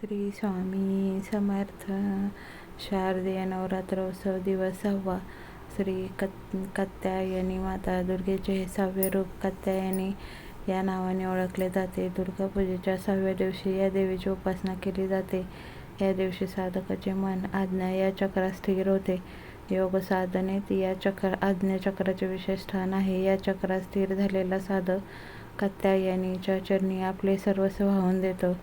श्री स्वामी समर्थ. शारदीय नवरात्रोत्सव दिवस सहावा श्री कत कात्यायनी माता दुर्गेचे हे सहावे रूप कात्यायनी या नावाने ओळखले जाते. दुर्गापूजेच्या सहाव्या दिवशी या देवीची उपासना केली जाते. या दिवशी साधकाचे मन आज्ञा या चक्रात स्थिर होते. योग साधनेत या चक्र आज्ञाचक्राचे विशेष स्थान आहे. या चक्रात स्थिर झालेला साधक कात्यायनीच्या चरणी आपले सर्वस्व वाहून देतो.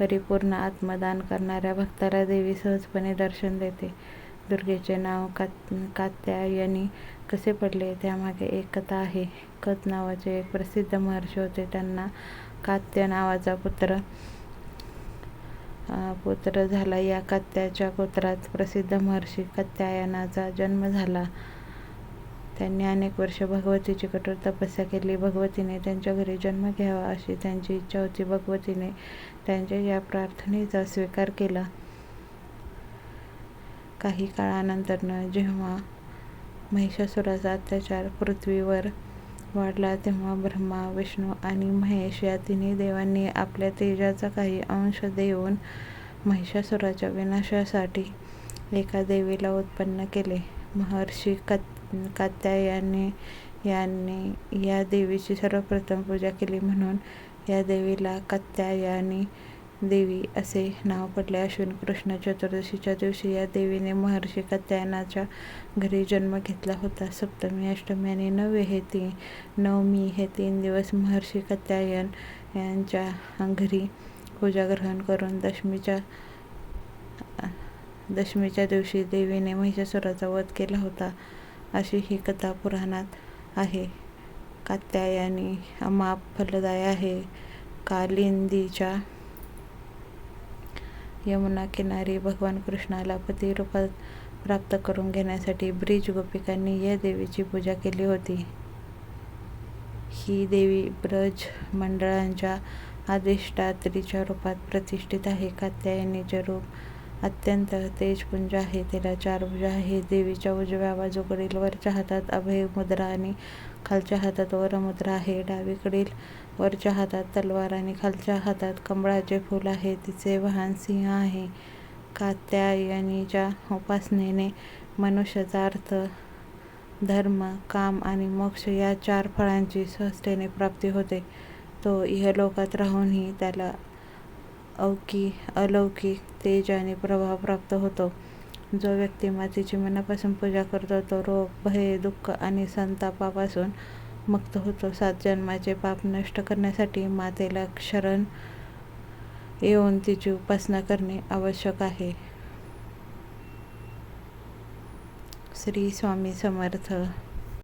परिपूर्ण आत्मदान करणाऱ्या भक्ताला देवी सहजपणे दर्शन देते. दुर्गेचे नाव कात कात्यायनी कसे पडले त्यामागे एक कथा आहे. कत नावाचे एक प्रसिद्ध महर्षी होते. त्यांना कात्य नावाचा पुत्र पुत्र झाला. या कात्याच्या गोत्रात प्रसिद्ध महर्षी कात्यायनाचा जन्म झाला. त्यांनी अनेक वर्ष भगवतीची कठोर तपस्या केली. भगवतीने त्यांच्या घरी जन्म घ्यावा अशी त्यांची इच्छा होती. भगवतीने त्यांच्या या प्रार्थनेचा स्वीकार केला. काही काळानंतरनं जेव्हा महिषासुराचा अत्याचार पृथ्वीवर वाढला तेव्हा ब्रह्मा विष्णू आणि महेश या तिन्ही देवांनी आपल्या तेजाचा काही अंश देऊन महिषासुराच्या विनाशासाठी एका देवीला उत्पन्न केले. महर्षी कत कात्यायने यांनी या देवीची सर्वप्रथम पूजा केली म्हणून या देवीला कात्यायनी देवी असे नाव पडले. अश्विन कृष्ण चतुर्दशीच्या दिवशी या देवीने महर्षी कात्यायनाच्या घरी जन्म घेतला होता. सप्तमी अष्टमी आणि नववे हे तीन नवमी हे तीन दिवस महर्षी कात्यायन यांच्या घरी पूजा ग्रहण करून दशमीच्या दशमीच्या दिवशी देवीने महिषासुराचा वध केला होता अशी ही कथा पुराणात आहे. कात्यायनी अमाप फलदाय आहे. कालिंदीच्या यमुना किनारी भगवान कृष्णाला पतिरूपात प्राप्त करून घेण्यासाठी ब्रिज गोपिकांनी या देवीची पूजा केली होती. ही देवी ब्रज मंडळांच्या आदिष्टात्रीच्या रूपात प्रतिष्ठित आहे. कात्यायनीचे रूप अत्यंत तेजपुंज आहे तिला चार भुजा आहे. देवीच्या उजव्या बाजूकडील वरच्या हातात अभय मुद्रा आणि खालच्या हातात वरमुद्रा आहे. डावीकडील वरच्या हातात तलवार आणि खालच्या हातात कमळाचे फूल आहे. तिचे वाहन सिंह आहे. कात्यायनीच्या उपासनेने मनुष्याचा अर्थ धर्म काम आणि मोक्ष या चार फळांची सहजतेने प्राप्ती होते. तो इहलोकात राहूनही त्याला अवकी अलौकिक तेज आणि प्रभाव प्राप्त होतो. जो व्यक्ती मातेची मनापासून पूजा करतो तो रोग भय दुःख आणि संतापापासून मुक्त होतो. सात जन्माचे पाप नष्ट करण्यासाठी मातेला शरण येऊन तिची उपासना करणे आवश्यक आहे. श्री स्वामी समर्थ.